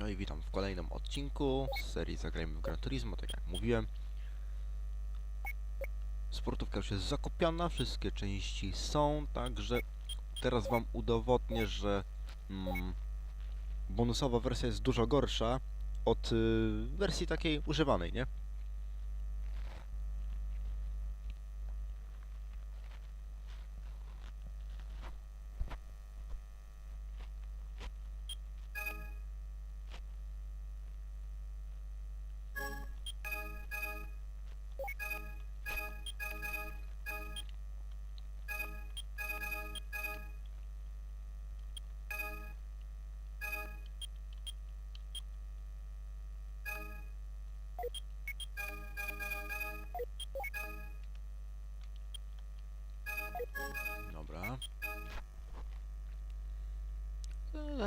No i witam w kolejnym odcinku z serii Zagrajmy w Gran Turismo, tak jak mówiłem. Sportówka już jest zakopiana, wszystkie części są, także teraz wam udowodnię, że mm, bonusowa wersja jest dużo gorsza od y, wersji takiej używanej, nie?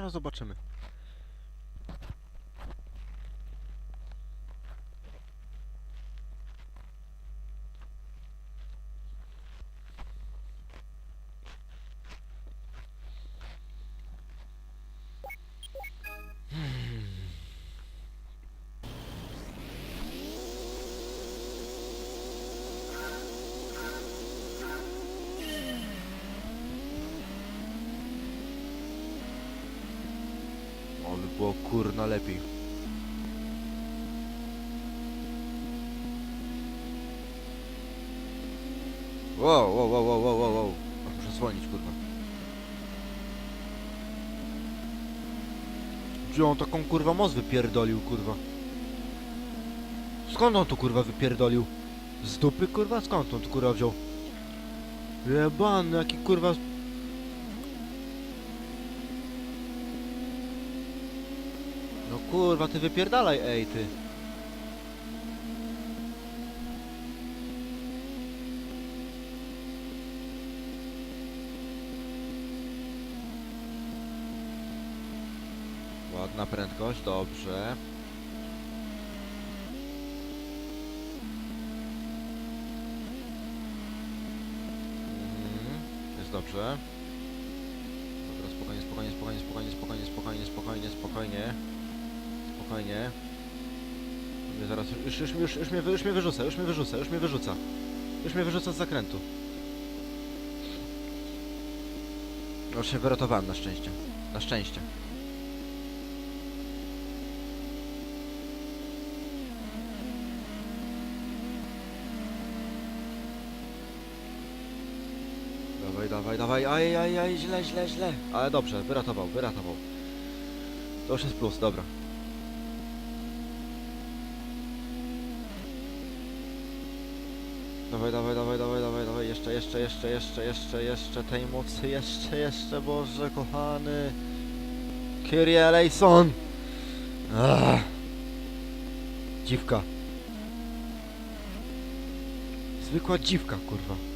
Zaraz zobaczymy. Wow, wow, wow, wow, wow, wow, Muszę dzwonić, kurwa. Gdzie on taką kurwa moc wypierdolił, kurwa? Skąd on tu kurwa wypierdolił? Z dupy kurwa? Skąd on tu kurwa wziął? Jebany, jaki kurwa... No kurwa, ty wypierdalaj, ej ty. Prędkość, dobrze. Mhm, jest dobrze. Dobra, spokojnie, spokojnie, spokojnie, spokojnie, spokojnie, spokojnie, spokojnie, spokojnie. Spokojnie. Mnie zaraz, już, już, już, już, mnie, już mnie wyrzuca, już mnie wyrzuca, już mnie wyrzuca. Już mnie wyrzuca z zakrętu. Już się wyratowałem na szczęście. Na szczęście. Dawaj, dawaj, aj, aj, aj, źle, źle, źle. Ale dobrze, wyratował, wyratował. To już jest plus, dobra. Dawaj, dawaj, dawaj, dawaj, dawaj, dawaj, jeszcze, jeszcze, jeszcze, jeszcze, jeszcze, jeszcze tej mocy, jeszcze, jeszcze, Boże kochany. Kyrie eleison! Dziwka. Zwykła dziwka, kurwa.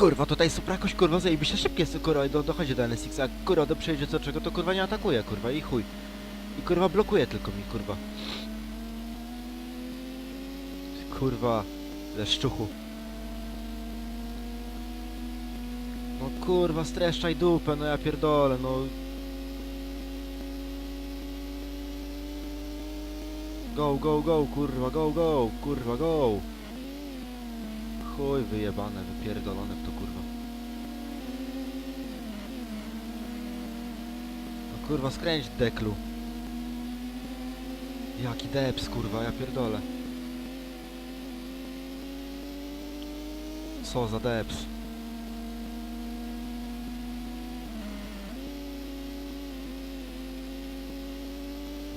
Kurwa, tutaj super jakoś, kurwa, zajebiście szybkie jest, kurwa, do, dochodzi do NSX, a kurwa, do przejdzie co czego, to kurwa nie atakuje, kurwa, i chuj. I kurwa blokuje tylko mi, kurwa. Kurwa, ze szczuchu. No kurwa, streszczaj dupę, no ja pierdolę, no. Go, go, go, kurwa, go, go, kurwa, go. Chuj wyjebane, wypierdolone w to kurwa. No kurwa, skręć deklu. Jaki deps, kurwa, ja pierdolę. Co za deps.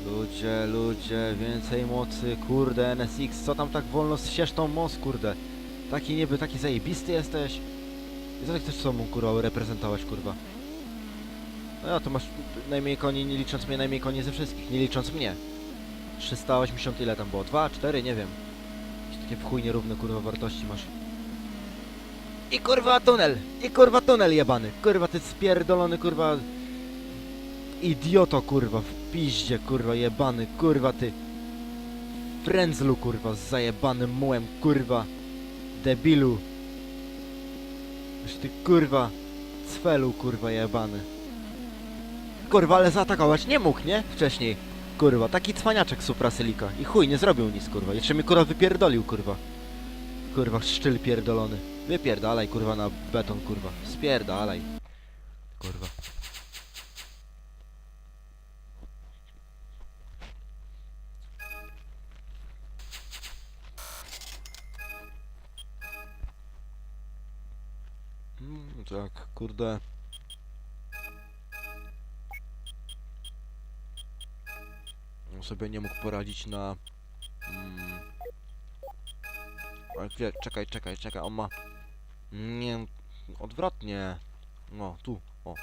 Ludzie, ludzie, więcej mocy, kurde, NSX, co tam tak wolno ścież tą moc, kurde. Taki niby, taki zajebisty jesteś. I co ty chcesz sobą, kurwa, reprezentować, kurwa? No ja, to masz najmniej koni, nie licząc mnie, najmniej koni ze wszystkich, nie licząc mnie. 380 ile tam było? 2, 4, nie wiem. Jakieś takie w chuj nierówne, kurwa, wartości masz. I kurwa tunel! I kurwa tunel jebany! Kurwa, ty spierdolony, kurwa... Idioto, kurwa, w piździe, kurwa, jebany, kurwa, ty... Frędzlu, kurwa, z zajebanym mułem, kurwa... Debilu. Już ty kurwa. Cfelu kurwa jebany. kurwa, ale zaatakować nie mógł, nie? Wcześniej. Kurwa, taki cwaniaczek Supraselika. I chuj, nie zrobił nic, kurwa. Jeszcze mnie kurwa wypierdolił, kurwa. Kurwa, szczyl pierdolony. Wypierdalaj, kurwa, na beton, kurwa. Spierdalaj. Kurwa. Kurde. Sobie nie mógł poradzić na... Mm, ale chwilę, czekaj, czekaj, czekaj, on ma... Nie, odwrotnie. No, tu, o.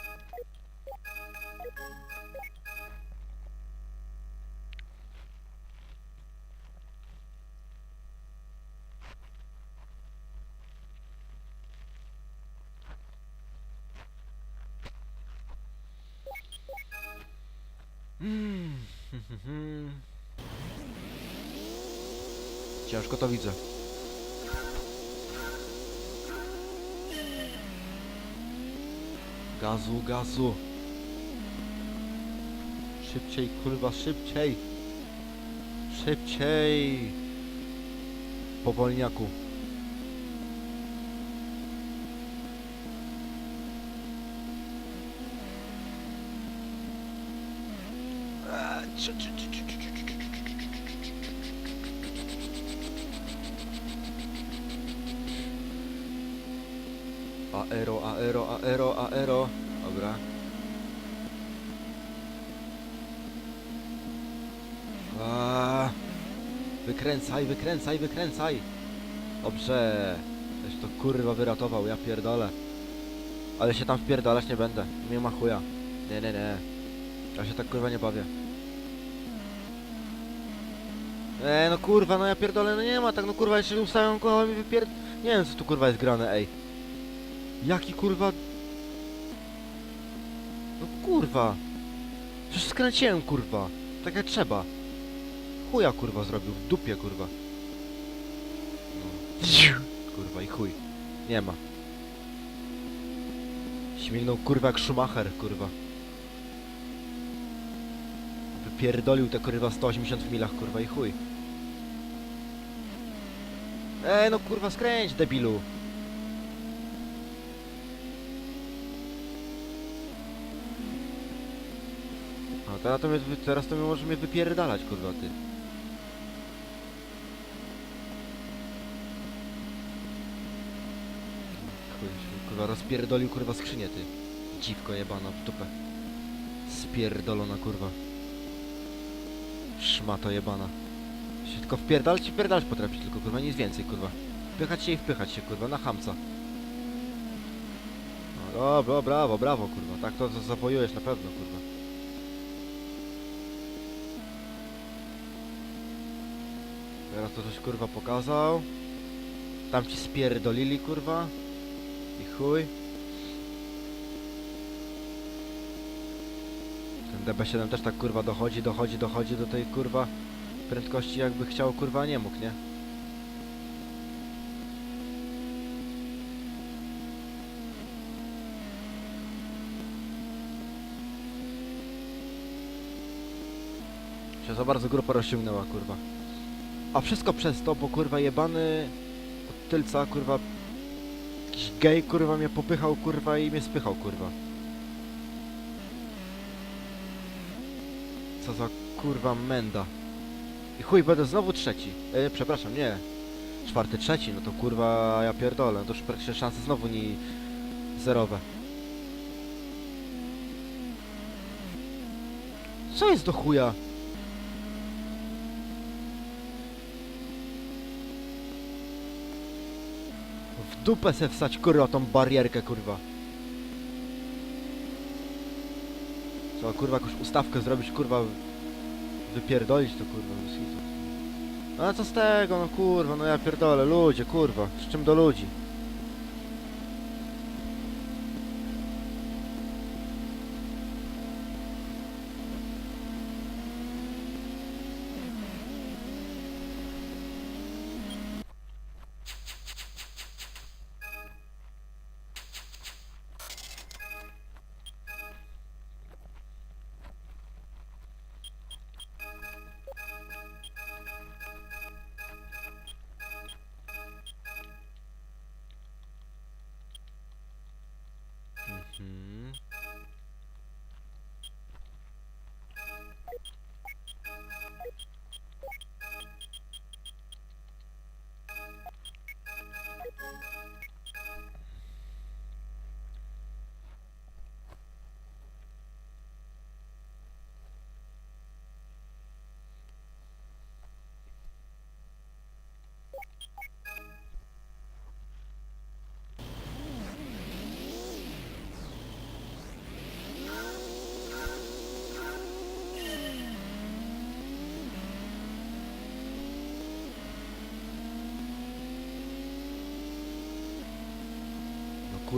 Ciężko to widzę. Gazu, gazu. Szybciej, kurwa, szybciej. Szybciej. Powolniaku. Wykręcaj, wykręcaj, wykręcaj. Dobrze. Też to kurwa wyratował, ja pierdolę. Ale się tam wpierdalać nie będę. Nie ma chuja. Nie, nie, nie. Ja się tak kurwa nie bawię. Eee, no kurwa, no ja pierdolę, no nie ma tak, no kurwa, jeszcze ustawiam kurwa mi wypierd... Nie wiem co tu kurwa jest grane, ej. Jaki kurwa... No kurwa. Przecież skręciłem kurwa. Tak jak trzeba. Chuja kurwa zrobił, w dupie kurwa. No. Kurwa i chuj. Nie ma. Śmignął kurwa jak Schumacher, kurwa. Wypierdolił te kurwa 180 w milach, kurwa i chuj. Ej, no kurwa skręć, debilu. A teraz to mnie, teraz to mnie może mnie wypierdalać, kurwa, ty. Chuj, się, kurwa, skrzynię, ty. Dziwko jebana w dupę. Spierdolona, kurwa. Szmato jebana. Się tylko wpierdalać i wpierdalać potrafi, tylko kurwa nic więcej, kurwa. Wpychać się i wpychać się, kurwa, na hamca. No dobra, brawo, brawo, kurwa. Tak to zawojujesz na pewno, kurwa. Teraz to coś kurwa pokazał. Tam ci spierdolili kurwa. I chuj. DB7 też tak kurwa dochodzi, dochodzi, dochodzi do tej kurwa prędkości jakby chciał kurwa nie mógł, nie? Się za bardzo grupa rozciągnęła kurwa. A wszystko przez to, bo kurwa jebany od tylca kurwa jakiś gej kurwa mnie popychał kurwa i mnie spychał kurwa. Co za kurwa menda. I chuj, będę znowu trzeci. E, przepraszam, nie. Czwarty, trzeci, no to kurwa ja pierdolę. To już praktycznie szanse znowu nie zerowe. Co jest do chuja? W dupę se wsać kurwa tą barierkę kurwa. Co kurwa ustawkę zrobić kurwa wypierdolić to kurwa. No a co z tego no kurwa no ja pierdolę ludzie kurwa z czym do ludzi.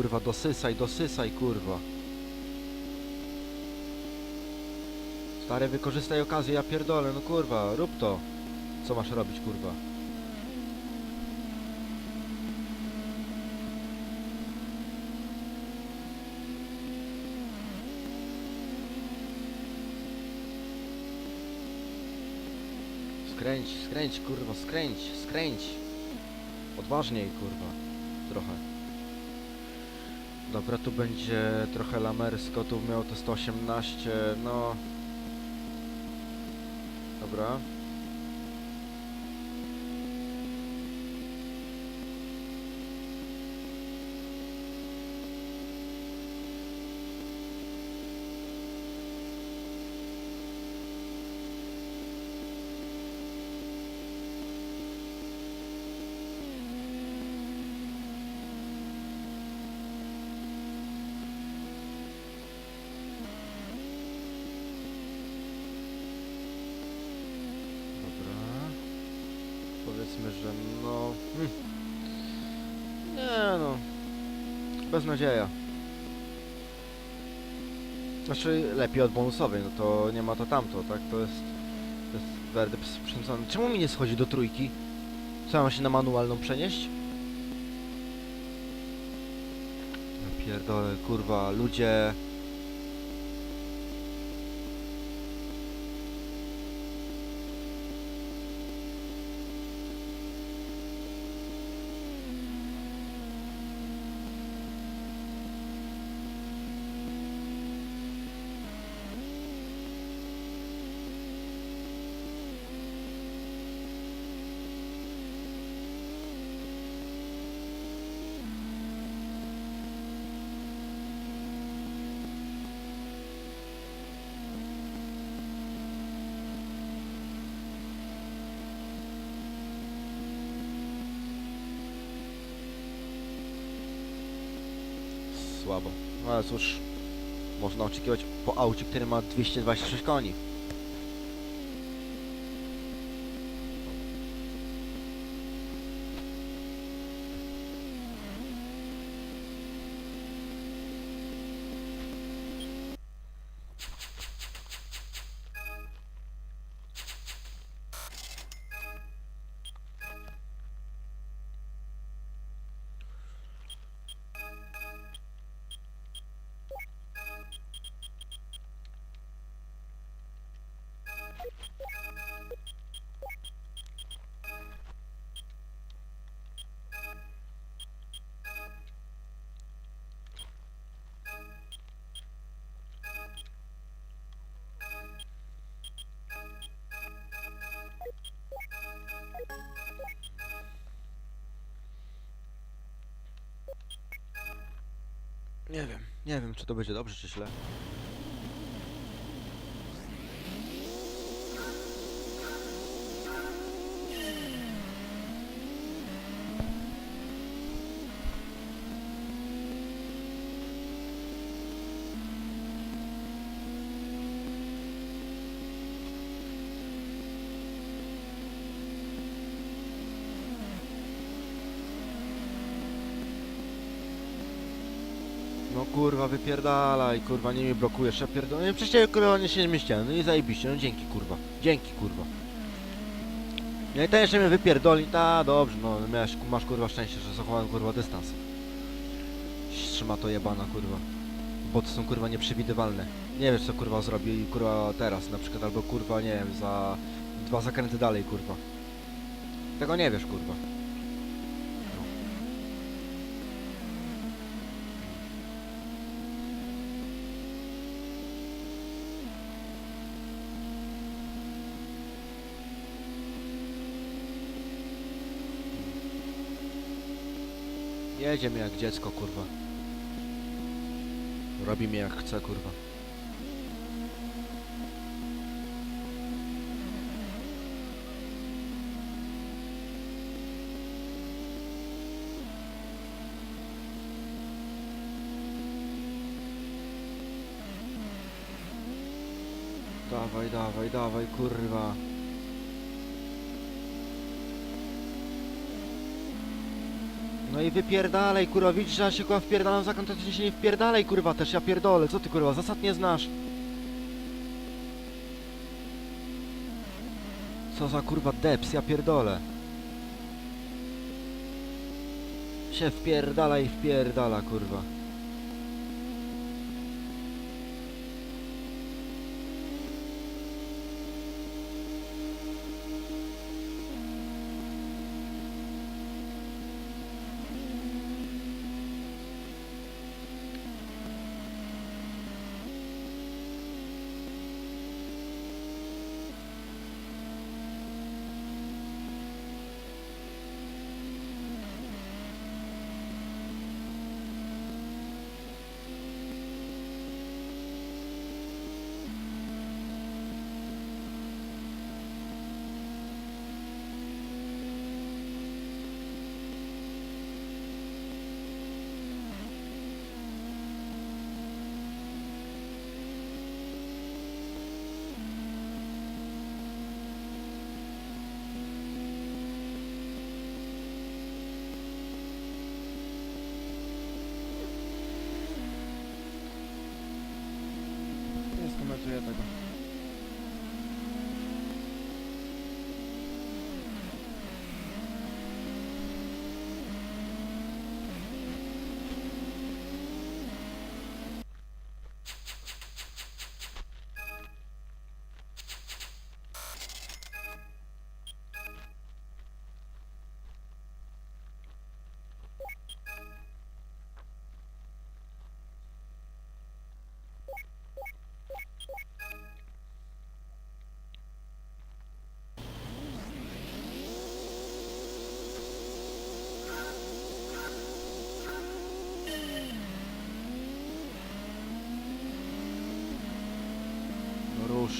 Kurwa, dosysaj, dosysaj, kurwa. Stary, wykorzystaj okazję, ja pierdolę, no kurwa, rób to. Co masz robić, kurwa? Skręć, skręć, kurwa, skręć, skręć. Odważniej, kurwa. Trochę. Dobra, tu będzie trochę lamersko, tu miał to 118, no... Dobra. Beznadzieja. Znaczy lepiej od bonusowej, no to nie ma to tamto, tak? To jest... To jest werdy sprzęcony. Czemu mi nie schodzi do trójki? Co, mam się na manualną przenieść? Ja pierdolę, kurwa, ludzie... Słabo. No ale cóż, można oczekiwać po aucie, który ma 226 koni. Nie wiem, nie wiem czy to będzie dobrze czy źle. Kurwa, wypierdalaj, kurwa, nie mi blokujesz, ja pierdolę. No, przecież kurwa nie się nie mieściłem, no i zajebiście, no dzięki kurwa, dzięki kurwa. No i ten jeszcze mnie wypierdoli, ta dobrze, no miałeś, masz kurwa szczęście, że zachowałem kurwa dystans. Trzyma to jebana kurwa. Bo to są kurwa nieprzewidywalne. Nie wiesz co kurwa zrobi kurwa teraz na przykład, albo kurwa nie wiem, za dwa zakręty dalej kurwa. Tego nie wiesz kurwa. Jedzie mnie jak dziecko, kurwa. Robi mnie jak chce, kurwa. Dawaj, dawaj, dawaj, kurwa. No i wypierdalej, kurwa, widzisz, że ja się kurwa wpierdalam za to ty się nie wpierdalej, kurwa, też ja pierdolę, co ty, kurwa, zasad nie znasz. Co za, kurwa, deps, ja pierdolę. Się wpierdala i wpierdala, kurwa.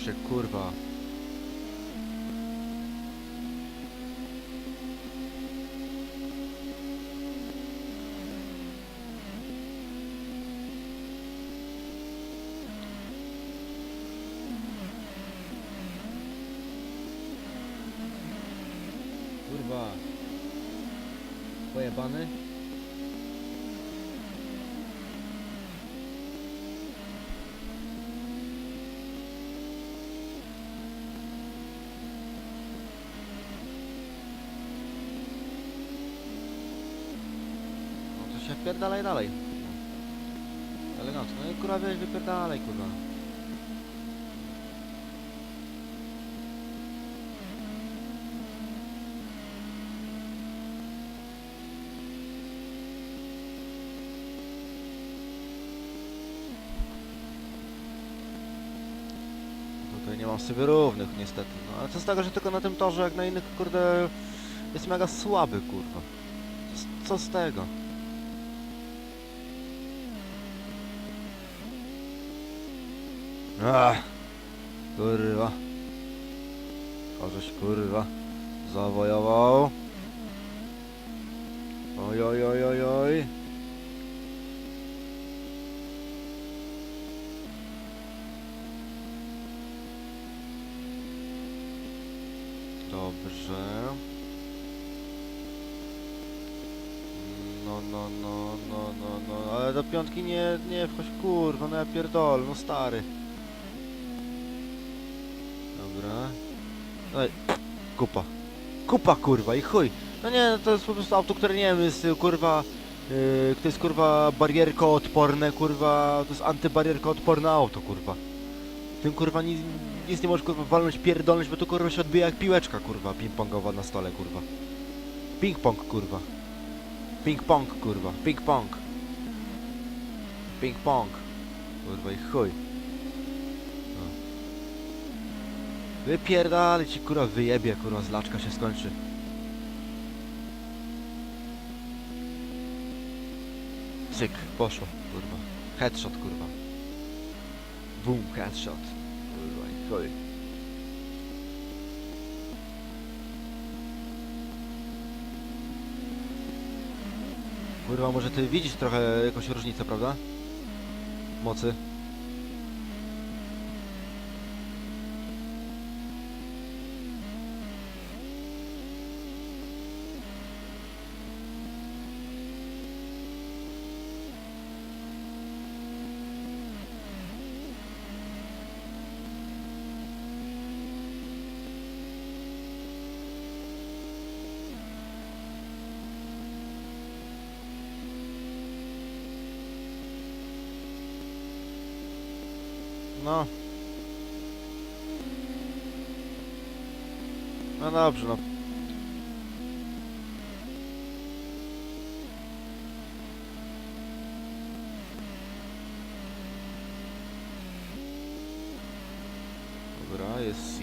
Się, kurwa. Kurwa. Pojebany? Wpierdalaj dalej. Elegancko. No i kurwa weź wypierdalaj kurwa. Tutaj nie mam sobie równych niestety. No ale co z tego, że tylko na tym torze jak na innych kurde jest mega słaby kurwa. Co z tego? Ach, kurwa. Korześ kurwa zawojował. Oj, oj, oj, oj, oj. Dobrze. No, no, no, no, no, no, ale do piątki nie, nie wchodź, kurwa, no ja pierdolę, no stary. Dobra. Ej, kupa. Kupa, kurwa, i chuj. No nie, no to jest po prostu auto, które nie wiem, jest y, kurwa, yy, to jest kurwa barierkoodporne, kurwa, to jest antybarierkoodporne auto, kurwa. Tym kurwa nic, nic nie możesz kurwa walnąć, pierdolnąć, bo to kurwa się odbija jak piłeczka, kurwa, ping-pongowa na stole, kurwa. Ping-pong, kurwa. Ping-pong, kurwa, ping-pong. Ping-pong. Kurwa i chuj. Wypierdalaj ci kurwa wyjebie, kurwa, zlaczka się skończy. Cyk, poszło, kurwa. Headshot, kurwa. Boom, headshot. Kurwa i chuj. Kurwa, może ty widzisz trochę jakąś różnicę, prawda? Mocy. No. Dobrze, no. Dobra, jest C.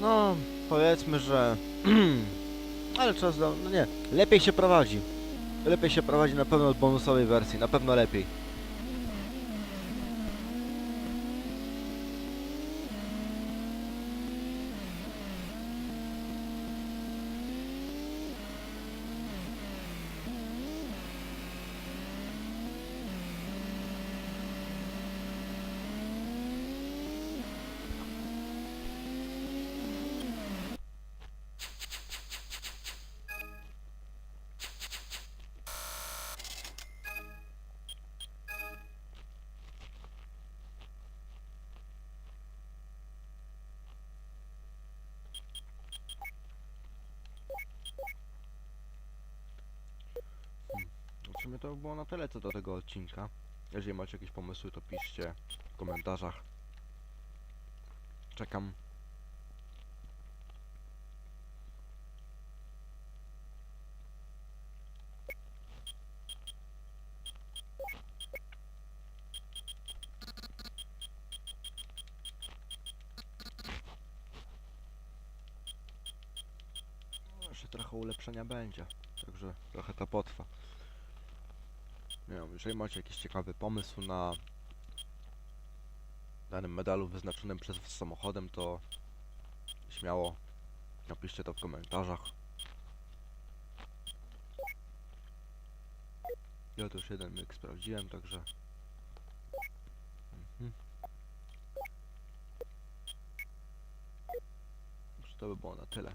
No, powiedzmy, że... Ale czas do... No nie, lepiej się prowadzi. Lepiej się prowadzi na pewno od bonusowej wersji, na pewno lepiej. W sumie to by było na tyle co do tego odcinka. Jeżeli macie jakieś pomysły, to piszcie w komentarzach. Czekam. No, Jeszcze trochę ulepszenia będzie, także trochę to potrwa. Nie wiem, jeżeli macie jakiś ciekawy pomysł na danym medalu wyznaczonym przez was samochodem, to śmiało napiszcie to w komentarzach. Ja to już jeden myk sprawdziłem, także... Mhm. To by było na tyle.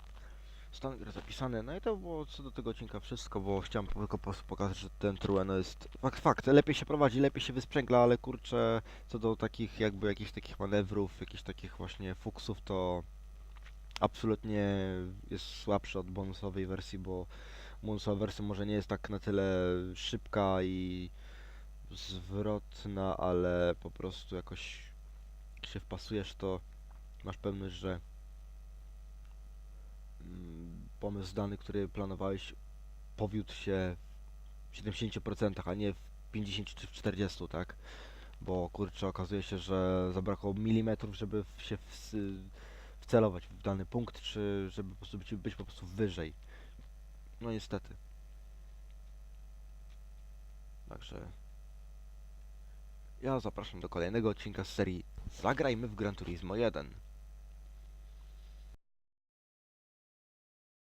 Stan gry zapisany, no i to było co do tego odcinka wszystko, bo chciałem tylko pokazać, że ten Trueno jest... Fakt, fakt, lepiej się prowadzi, lepiej się wysprzęgla, ale kurczę, co do takich jakby jakichś takich manewrów, jakichś takich właśnie fuksów, to absolutnie jest słabszy od bonusowej wersji, bo bonusowa wersja może nie jest tak na tyle szybka i zwrotna, ale po prostu jakoś jak się wpasujesz, to masz pewność, że mm, pomysł dany, który planowałeś, powiódł się w 70%, a nie w 50 czy w 40, tak? Bo kurczę, okazuje się, że zabrakło milimetrów, żeby w- się ws- wcelować w dany punkt, czy żeby po prostu być, być po prostu wyżej. No niestety. Także ja zapraszam do kolejnego odcinka z serii Zagrajmy w Gran Turismo 1.